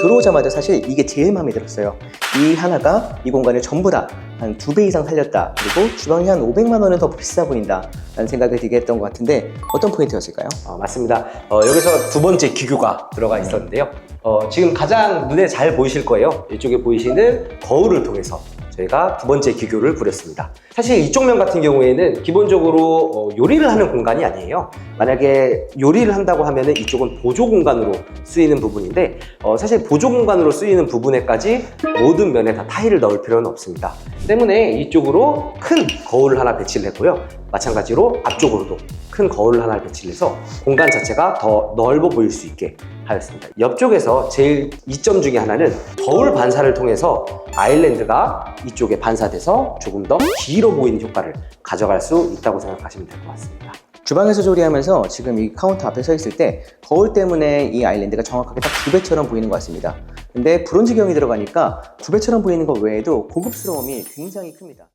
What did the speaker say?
들어오자마자 사실 이게 제일 마음에 들었어요. 이 하나가 이 공간을 전부 다 한 두 배 이상 살렸다. 그리고 주방이 한 500만 원은 더 비싸 보인다. 라는 생각이 들게 했던 것 같은데 어떤 포인트였을까요? 어, 맞습니다. 어, 여기서 두 번째 기교가 들어가 있었는데요. 어, 지금 가장 눈에 잘 보이실 거예요. 이쪽에 보이시는 거울을 통해서 저희가 두 번째 기교를 부렸습니다. 사실 이쪽 면 같은 경우에는 기본적으로 어, 요리를 하는 공간이 아니에요. 만약에 요리를 한다고 하면은 이쪽은 보조 공간으로 쓰이는 부분인데 어, 사실 보조 공간으로 쓰이는 부분에까지 모든 면에 다 타일을 넣을 필요는 없습니다. 때문에 이쪽으로 큰 거울을 하나 배치를 했고요. 마찬가지로 앞쪽으로도 큰 거울을 하나 배치를 해서 공간 자체가 더 넓어 보일 수 있게 하였습니다. 옆쪽에서 제일 이점 중에 하나는 거울 반사를 통해서 아일랜드가 이쪽에 반사돼서 조금 더 길어 보이는 효과를 가져갈 수 있다고 생각하시면 될 것 같습니다. 주방에서 조리하면서 지금 이 카운터 앞에 서 있을 때 거울 때문에 이 아일랜드가 정확하게 딱 두 배처럼 보이는 것 같습니다. 근데 브론즈경이 들어가니까 두 배처럼 보이는 것 외에도 고급스러움이 굉장히 큽니다.